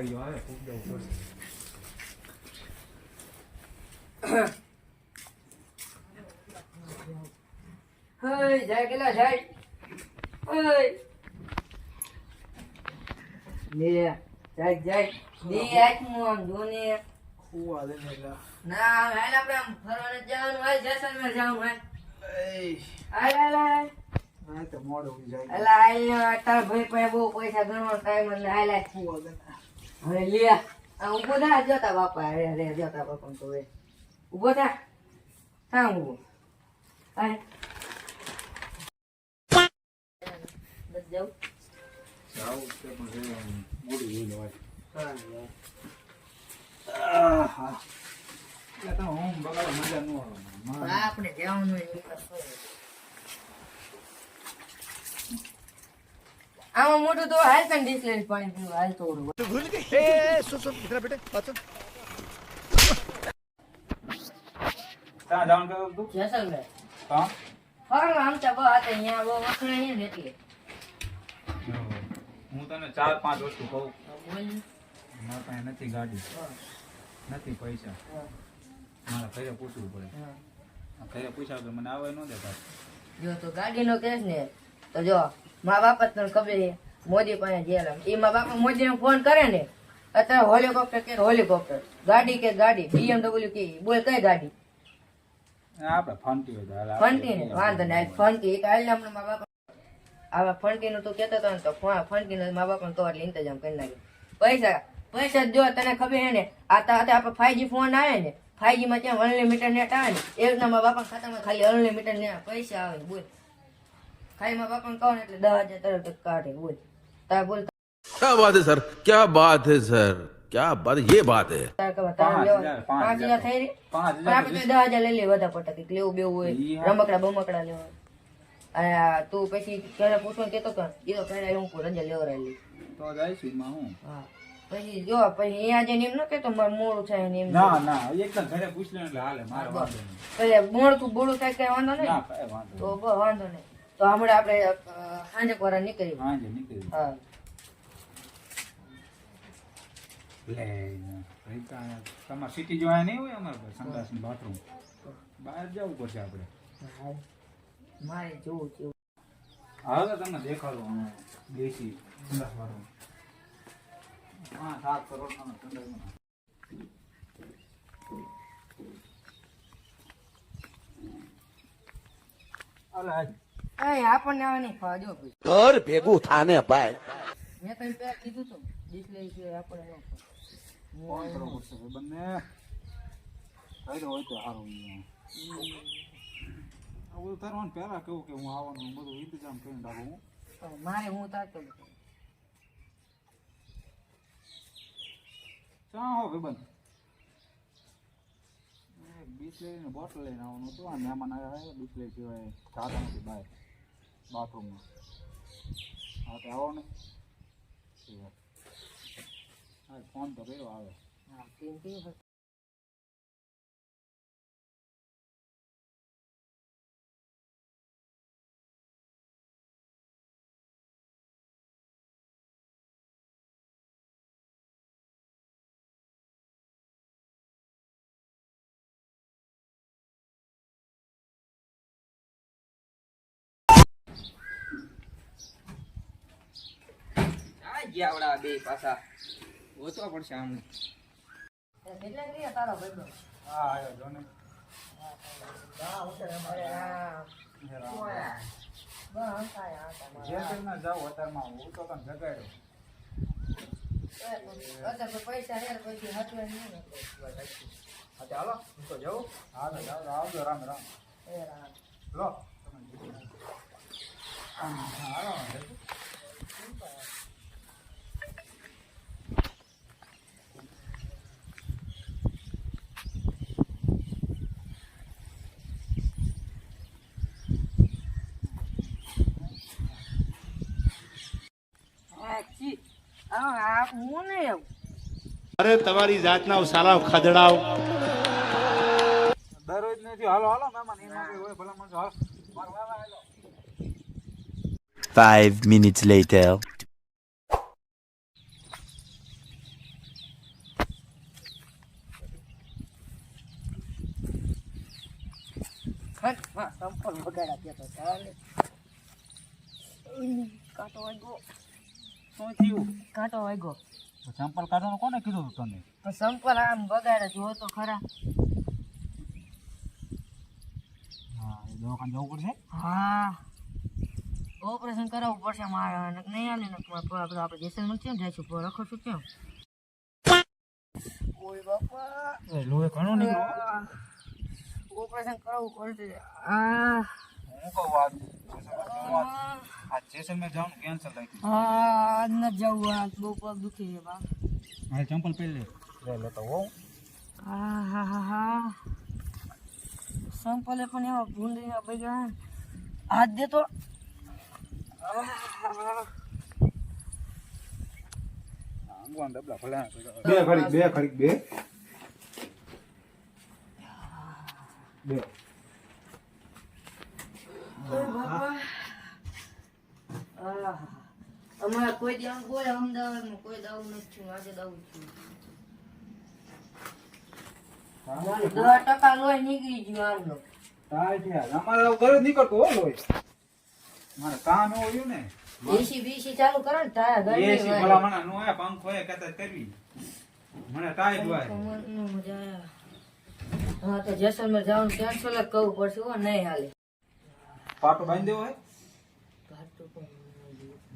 જાણકારીઓ આવે ખૂબ જવું પડશે હઈ જાય કેટલા જાય હઈ લે જાય જાય લે આત્મો આમ જોને ખુવા દે ને લા ના હાલ આપણે આમ ફરવાને જવાનું હાલ જેસલમેર જવાનું હાલ એય હાલ હાલ હાલ આ તો મોડું ઉઈ જાય અલા હાલ ને તારા ભાઈ પાસે બહુ પૈસા ગણવાનો ટાઈમ એટલે હાલ હાલ ખુવા દે ને હવે લે. આ ઊભો થા જતા બાપા અરે અરે જોતા બાપા તો એ ઊભો થા. હા ઊભો બસ જાઉં. જાવું છે પણ મોડું જવાય હા તો હું. બગાડ મજા ન આવે આપણે જવાનું હોય એ કરશો. આમાં મોટું તો હાલ તને ડિસ્લેન્ડ પાણી પીવું હાલ તો ઓલું. ત્યાં ડાઉન કરો તું? જેસલમેર. હા? ફરો આમ તો બહુ હાથે અહીંયા બહુ વખણાય ને એટલે. હું તને ચાર પાંચ વસ્તુ કહું. બોલ. મારા પાસે નથી ગાડી. નથી પૈસા. મારા ઘરે પૂછવું પડે. ઘરે પૂછ્યા તો મને આવે ન દેતા જો તો ગાડીનો કેસ ને તો જો મા બાપ જ તને ખબર મોદી પાસે જેલમ એ મા બાપ મોદીને ફોન કરે ને અત્યારે હોલિકોપ્ટર કે હોલિકોપ્ટર ગાડી કે ગાડી? બીએમડબલ્યુ કે બોલ કઈ ગાડી? આપણે ફંટી આપણે ને? વાંધો નહીં ફંટી એક હમણાં મા બાપ આવા ફંટી નું તું કેતો હતો ને તો ફંટી નું મા બાપ એટલે ઇંતજામ કરી નાખે. પૈસા પૈસા જો તને ખબર હે ને આ તો આપણે ફાઈવ ફોન આવે ને ફાઈવમાં ત્યાં અનલિમિટેડ નેટ આવે ને એ રીતના મા બાપા ખાતામાં ખાલી અનલિમિટેડ પૈસા આવે બોલ. ખાલી મા બાપાને કહો ને એટલે દસ હજાર તરત જ કાઢે બોલ તાર બોલ क्या बात है सर क्या बात है સર क्या बात ये બાત है તાર ખબર તાર પાંચ લેવા હજાર, પાંચ પાંચ હજાર થઈ રહી પાંચ પણ હજાર આપણે તો દસ હજાર લઈ લઈએ વધારે પડતા કંઈક લેવું બેવું ઈ હોય હા. રમકડા બમકડા લેવા હોય. અને આ તું પછી ઘરે પૂછવાનું કેતો કર એ તો પહેલા હું રજા લેવડાવી તો જઈશું એમાં હું હા પછી જો પછી અહીંયા જઈને એમ ન કેતો મારે મોડું થાય ને એમ ના ના એકદમ ઘરે પૂછ લે એટલે હાલે મારે વાંધો નહીં પછી મોડું બોડું થાય કઈ વાંધો નહીં ના કાંઈ વાંધો તો બસ વાંધો નહીં તો હમણાં આપણે સાંજે કોરા નીકળી સાંજે નીકળી હા. તમારે સિટી જોવા નહીં હોય અમારે સંડાસ બાથરૂમ બહાર જવું પડશે આપણે. મારે જોવું છે હવે તમને દેખાડો અમે દેશી સંડાસ બાથરૂમ હા સાત કરોડ સંડાસ અલે આજ એ આપણને આવા નહીં ખાવા ભાઈ. ઘર ભેગું થાને ભાઈ. મેં તને પેલા કીધું તું ડિસ્પ્લે છે આપણે ન ખાવા. કરવો ભાઈ બંને કર્યો હોય તો સારું આ બધું તારવાનું પહેલા કેવું કે હું આવવાનું બધું ઇંતજામ કરીને રાખું હું. મારે હું તારતો. ચા હો ભાઈ બંધ. બિસ્લેરીની બોટલ લઈને આવવાનું હતું અને મહેમાન આવ્યા છે બિસ્લેરી સિવાય જાતા નથી બહાર બાથરૂમમાં હા તો આવો ને. ફોન તો કર્યો આવે. હા ગયા આવડા બે પાછા ઓછવા પડશે આમ એ કેટલા ગયા તારો ભાઈબંધ? હા આવ્યો જો ને હા, ઉતરે આ. બસ હંતાય. જે કરીને જાઉં અત્યારમાં હું તો તને જગાડ્યો પૈસા હે પછી હટવે નહીં. હા ચાલો હું તો જાઉં હા તો આવજો રામ રામ. લો તમે આમ, હા, અરે તમારી જાતના સાલા ખદડાવ. દરરોજ નથી. હાલો હાલો મહેમાન એના હોય ભલા મને હાલો. Five minutes later. સંપલ વગાડા કે તો ચાલે. કાતો વાગ્યો. શું થયું? કાંટો વાગ્યો. સંપલ કાઢવાનું કોને કીધું હતું તને? સંપલ આમ બગાડે જો તો ખરા. હા દવાખાને જવું પડશે? હા. ઓપરેશન કરાવવું પડશે મારે નહીં ને આપણે આપણે જેસલમેર કેમ જઈશું પર રખો છું કેમ? ઓય બાપા. એ લોહી ઘણું નીકળ્યું ઓપરેશન કરાવવું પડશે. આ હું કહું આ જેસલમેર જવાનું કેન્સલ થઈ ગયું હા ન જવું આ બહુ પગ દુખે છે બા. મારે ચંપલ પહેરી લે. લે તો હોઉં. હા હા હા હા. સંપલે પણ એવા ભૂંડીના બગ્યા હાથ દે તો. ભગવાન ડબલા ભલા બે ખડી બે ખડી બે. બે. અમારે કોઈ દિવસ કોઈ અમદાવાદમાં કોઈ દાવું નથી. આજે દાવું છું. દસ ટકા લોહી નીકળી ગયું આમનો અમારે ઘરે જ નીકળતું લોહી. મારે કામ એવું રહ્યું ને. બીસી બીસી ચાલુ કરો ને તારા ઘરની એસી ભલા મને નો હે પંખો હે કદાચ કરવી. મને ટાઈટ હોય મજા. હા તો જેસલમેર જવાનું કેન્સલ જ કરવું પડશે હો નહીં હાલે. પાટો બાંધી દેવો હે પાટો પણ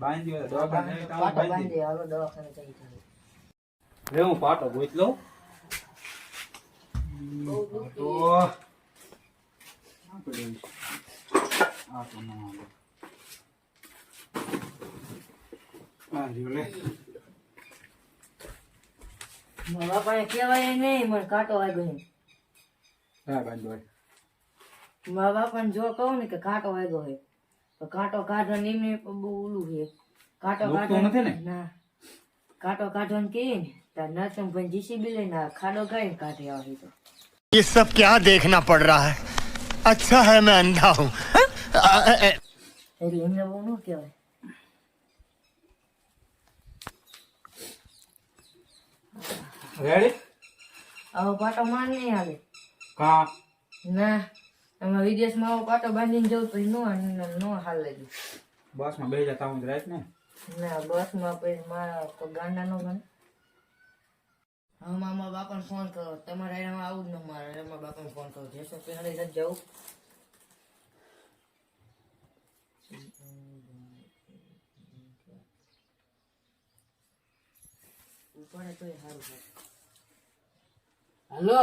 બાંધી બાપા દવાખાને બાંધી બાંધી હાલો દવાખાને જઈ રે હું પાટો ગોત લઉં તો આ પડ્યું છે. આ તો ના આ લે. મારા બાપાને કહેવાય નહીં મને કાંટો વાગ્યો છે. હા બાંધો મારા બાપાને જો કહું ને કે કાંટો વાગ્યો છે. તો કાંટો કાઢવા નિમને બહુ ઓલું છે કાંટો દુખતું કાઢવા નથી ને? ના કાંટો કાઢવાનું કહીએ ને તાર નરસિંહભાઈ જીસીબી લઈને આ ખાડો ગાઈને કાઢી આવે તો ये सब क्या देखना पड़ रहा है अच्छा है मैं अंधा हूँ એટલે એમને બહુ ન કહેવાય રેડી આવો પાટો માર નહીં હાલે કા ના એમાં વિદેશમાં આવો પાટો બાંધીને જવું તો નો નો હાલે જ. બસમાં બે જતા હું રાત ને. ના બસમાં પછી મારા તો ગાંડા નો ગણ. હા મામા બાપાને ફોન કરો. તમારે એમાં આવું જ ન મારે. એમાં બાપાને ફોન કરો. જેસો પહેલે જ જવું ઉપાડે તોય સારું હલો.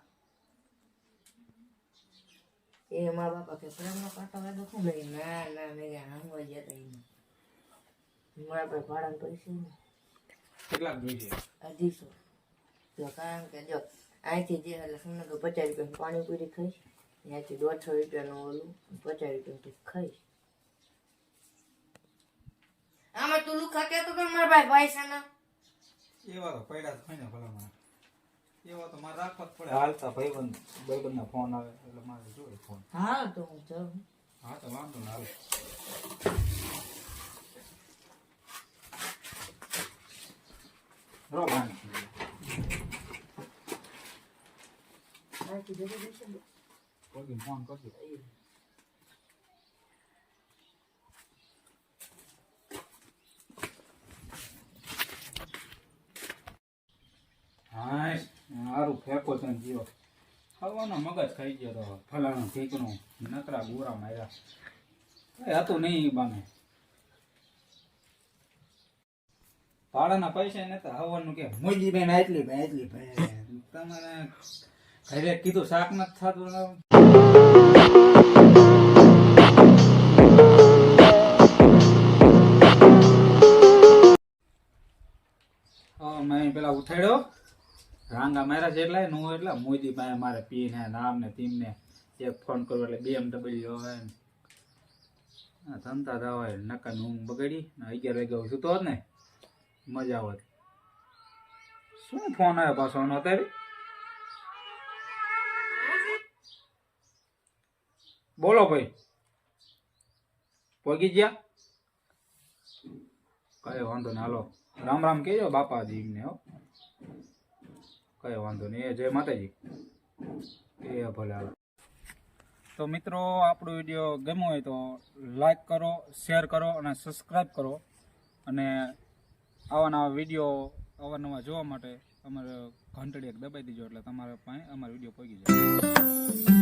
એ મારા બાપા કે પ્રેમનો કાંટો વાગ્યો શું ને ના ના મેં ગયા હંગવા જતા ઈનો મારા પાસે ભાડા પૈસા ને કેટલાક જોઈએ? અઢીસો. જો કારણ કે જો અહીંથી જે એટલે સમજો કે પચાસ રૂપિયાનું પાણીપુરી ખાઈશ. ત્યાંથી દોઢસો રૂપિયાનું ઓલું પચાસ રૂપિયાનું ખાઈશ. આમાં તું લુખા કહેતો તો મારા ભાઈ પૈસા ના એવા પડ્યા હોય ને ભલા મને એવા તો મારે રાખવા જ પડે. હાલતા ભાઈબંધ ભાઈબંધના ફોન આવે એટલે મારે જોઈએ ફોન હા તો હું હા તો વાંધો ના આવે. રો ભાઈ. ફોન કરજો હા સારું ફેંકો તને ને જીવો હવાનો મગજ ખાઈ ગયો તો ફલાણું ઠીકનું નકરા ગોરા માર્યા. કઈ હતું નહીં બાને. ભાડાના પૈસા નતા હવાનું કે મોજી બેન, આટલી ભાઈ આટલી ભાઈ તમારે ઘરે કીધું શાક નથી થતું રાંગા જેટલા નું એટલે મોદી પાસે મારે પીને નામ ને ટીમ ને એક ફોન કર્યો એટલે બીએમડબલ્યુ હવે આ ધંધા દાવાય નકા ઊંઘ બગડી ને અગિયાર વાગ્યા સુતો હોત ને, મજા આવત. શું ફોન આવ્યો પાછો નો અત્યારે? બોલો ભાઈ. પગી ગયા? કઈ વાંધો નહીં, હાલો. રામ રામ કહેજો બાપાજી એમને, હો. કઈ વાંધો નહીં. એ જય માતાજી. એ ભલે તો મિત્રો, આપણો વીડિયો ગમ્યો હોય તો લાઈક કરો શેર કરો અને સબસ્ક્રાઈબ કરો. અને આવા નવા વીડિયો અવારનવાર જોવા માટે અમારે ઘંટડી એક દબાઈ દીજો એટલે તમારે પાસે અમારો વીડિયો પહોંચી જાય.